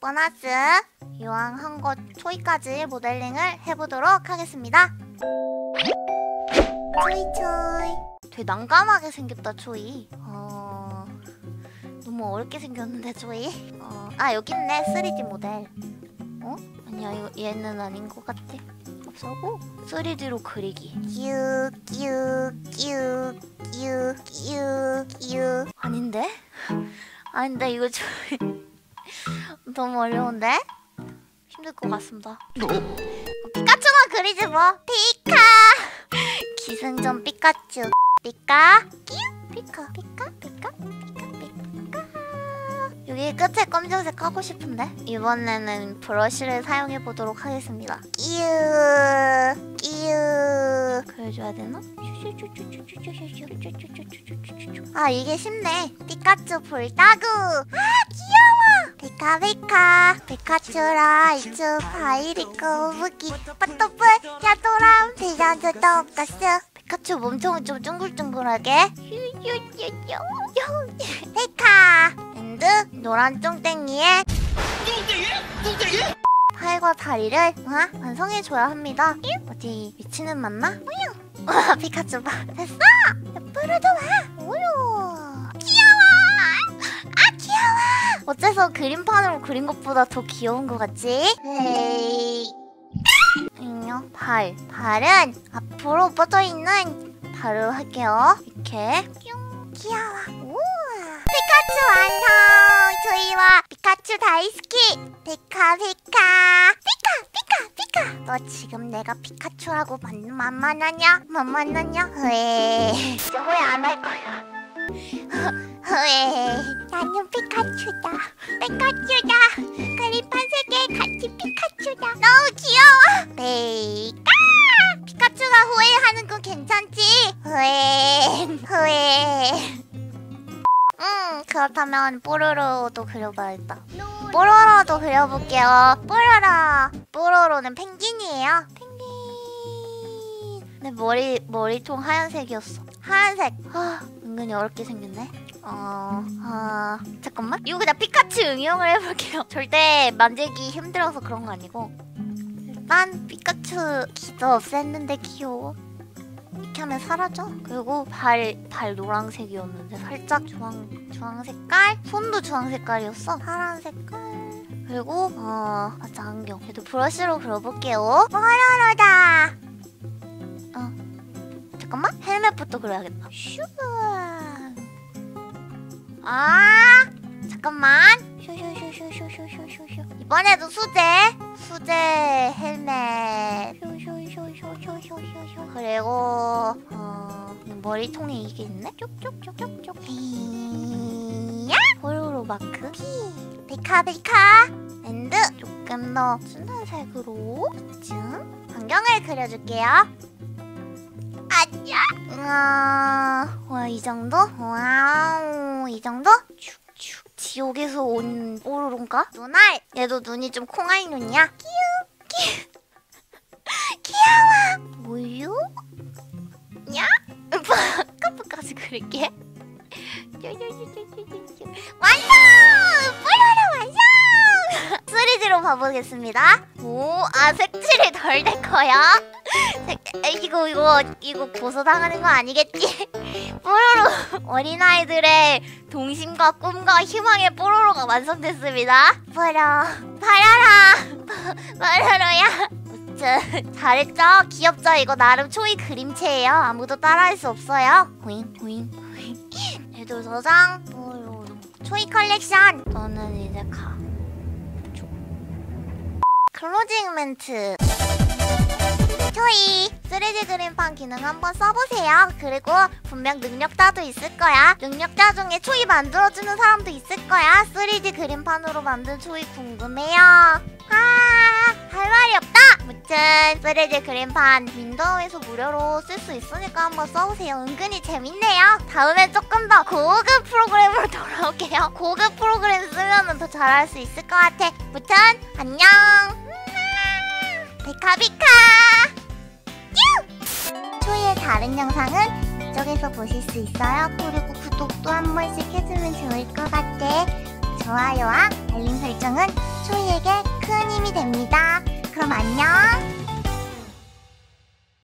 보너스 이왕 한 것 초이까지 모델링을 해보도록 하겠습니다. 초이 초이 되게 난감하게 생겼다 초이. 어 너무 어렵게 생겼는데 초이. 어, 아 여기 있네 3D 모델. 어? 아니야 이거 얘는 아닌 것 같아. 없어고 3D로 그리기. 끼우끼우끼우끼우끼우 아닌데? 아닌데 이거 좀 너무 어려운데? 힘들 것 같습니다. 피카츄만 그리지 뭐. 피카. 기승전 피카츄. 피카. 피카. 피카. 피카. 피카. 피카. 여기 끝에 검정색 하고 싶은데 이번에는 브러쉬를 사용해 보도록 하겠습니다. 끼우. 끼우. 그려줘야 되나? 아 이게 쉽네. 피카츄 불따구. 아 귀여워. 피카 피카. 피카츄라 이츠 파이리코 무기. 빠또뿔 야도람 비자드 똑가스 피카츄 몸통은 좀 둥글둥글하게. 휴휴휴휴 피카. 앤드 노란 쫑땡이에 팔과 다리를 어? 완성해줘야 합니다. 어디 위치는 맞나? 우유 와 피카츄 봐. 됐어! 옆으로 도 와 어째서 그림판으로 그린 것보다 더 귀여운 것 같지? 에이. 안녕. 발. 발은 앞으로 뻗어 있는 발을 할게요. 이렇게. 뿅 귀여워. 우와. 피카츄 완성. 저희와 피카츄 다이스키. 피카 피카. 피카 피카 피카. 너 지금 내가 피카츄라고 만, 만만하냐? 만만하냐? 왜? 진짜 후회 안할 거야 왜? 나는 피카츄다. 피카츄다. 그림판 세계 같이 피카츄다. 너무 귀여워. 피카 피카츄가 후회하는 건 괜찮지? 후회 후회. 음 그렇다면 뽀로로도 그려봐야겠다. 뽀로로도 그려볼게요. 뽀로로. 뽀로로는 펭귄이에요? 펭귄. 내 머리 머리통 하얀색이었어 하얀색. 아 은근히 어렵게 생겼네. 어... 아... 잠깐만. 이거 그냥 피카츄 응용을 해볼게요. 절대 만들기 힘들어서 그런 거 아니고. 일단 피카츄 기도 없앴는데 귀여워. 이렇게 하면 사라져? 그리고 발, 발 노란색이었는데 살짝 주황, 주황 색깔? 손도 주황 색깔이었어? 파란 색깔? 그리고 어... 맞아 안경. 그래도 브러쉬로 그려볼게요. 뽀로로다! 어 잠깐만 헬멧부터 그려야겠다 슈 아 잠깐만 슈슈슈슈슈슈슈슈 이번에도 수제 수제 헬멧 슈슈슈슈슈슈슈 그리고 어 머리통에 이게 있네 쪽쪽쪽쪽쪽 야 뽀로로 마크 피 피카 피카 앤드 조금 더 진한 색으로 쯤 안경을 그려줄게요 아 야 와, 와, 이 정도? 와우, 이 정도? 축축. 지옥에서 온 뽀로로인가? 눈알! 얘도 눈이 좀 콩알 눈이야. 끼우, 끼우. 귀여워. 뭐유? 야? 까프까지 그릴게. 완성! 뽀로로 완성! 3D로 봐보겠습니다. 오, 아, 색칠이 덜 될 거야. 색, 이거, 이거, 이거 고소당하는 거 아니겠지? 뽀로로. 어린아이들의 동심과 꿈과 희망의 뽀로로가 완성됐습니다. 뽀로, 바라라. 뽀로로야. 잘했죠? 귀엽죠? 이거 나름 초이 그림체예요. 아무도 따라할 수 없어요. 호잉, 호잉, 호잉. 얘도 저장, 뽀로로. 초이 컬렉션. 너는 이제 가. 클로징 멘트 초이 3D 그림판 기능 한번 써보세요. 그리고 분명 능력자도 있을 거야. 능력자 중에 초이 만들어주는 사람도 있을 거야. 3D 그림판으로 만든 초이 궁금해요. 아, 할 말이 없다! 무튼 3D 그림판 윈도우에서 무료로 쓸 수 있으니까 한번 써보세요. 은근히 재밌네요. 다음에 조금 더 고급 프로그램으로 돌아올게요. 고급 프로그램 쓰면 더 잘할 수 있을 것 같아. 무튼 안녕! 비카비카 유! 초이의 다른 영상은 이쪽에서 보실 수 있어요 그리고 구독도 한 번씩 해주면 좋을 것 같아 좋아요와 알림 설정은 저희에게 큰 힘이 됩니다. 그럼 안녕.